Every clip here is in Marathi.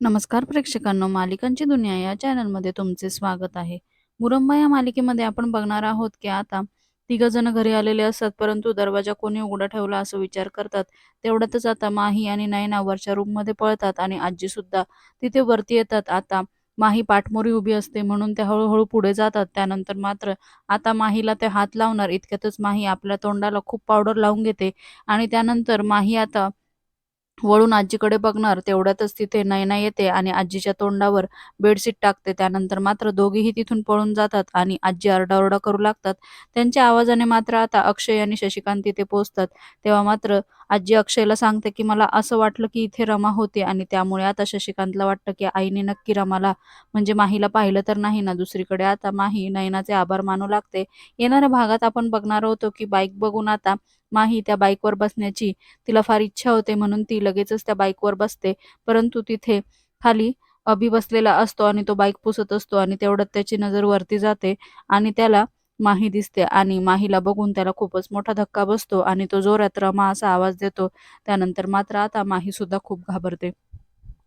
नमस्कार प्रेक्षकांनो मालिकांची दुनिया या चॅनलमध्ये तुमचे स्वागत आहे. मुरंबा या मालिकेमध्ये आपण बघणार आहोत की आता तिघ जण घरी आलेले असतात परंतु दरवाजा कोणी उघडा ठेवला असं विचार करतात. तेवढ्यातच आता माही आणि नयना वरच्या रूममध्ये पळतात आणि आजी सुद्धा तिथे वरती येतात. आता माही पाठमोरी उभी असते म्हणून त्या हळूहळू पुढे जातात. त्यानंतर मात्र आता माहीला ते हात लावणार इतक्यातच माही आपल्या तोंडाला खूप पावडर लावून घेते आणि त्यानंतर माही आता वळून आजीकडे बघणार तेवढ्यातच तिथे नयना येते आणि आजीच्या तोंडावर बेडशीट टाकते. त्यानंतर मात्र दोघेही तिथून पळून जातात आणि आजी आरडाओरडा करू लागतात. त्यांच्या आवाजाने मात्र आता अक्षय आणि शशिकांत तिथे पोहोचतात. तेव्हा मात्र आजी अक्षयला सांगते की मला असं वाटलं की इथे रमा होते आणि त्यामुळे आता शशिकांतला वाटतं की आईने नक्की रमाला म्हणजे माहीला पाहिलं तर नाही ना. दुसरीकडे आता माही नयनाचे आभार मानू लागते. येणाऱ्या भागात आपण बघणार होतो की बाईक बघून आता माही त्या बाईकवर बसण्याची तिला फार इच्छा होते म्हणून ती लगेचच त्या बाईकवर बसते. परंतु तिथे खाली अभि बसलेला असतो आणि तो बाईक पुसत असतो आणि तेवढ्यात त्याची नजर वरती जाते आणि त्याला माही दिसते आणि माहीला बघून त्याला खूपच मोठा धक्का बसतो आणि तो जोरात रमा असा आवाज देतो. त्यानंतर मात्र आता माही सुद्धा खूप घाबरते.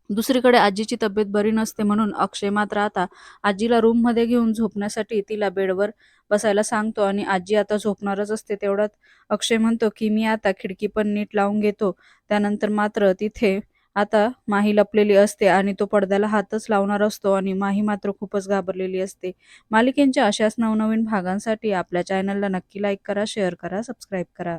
दुसरीकडे आजीची तब्येत बरी नसते म्हणून अक्षय मात्र आता आजीला रूममध्ये घेऊन झोपण्यासाठी तिला बेडवर बसायला सांगतो आणि आजी आता झोपणारच असते तेवढ्यात अक्षय म्हणतो की मी आता खिडकी पण नीट लावून घेतो. त्यानंतर मात्र तिथे आता माही लपलेली असते आणि तो पडद्याला हातच लावणार असतो आणि माही मात्र खूपच घाबरलेली असते. मालिकेंच्या अशाच नवनवीन भागांसाठी आपल्या चॅनलला नक्की लाईक करा शेअर करा सबस्क्राईब करा.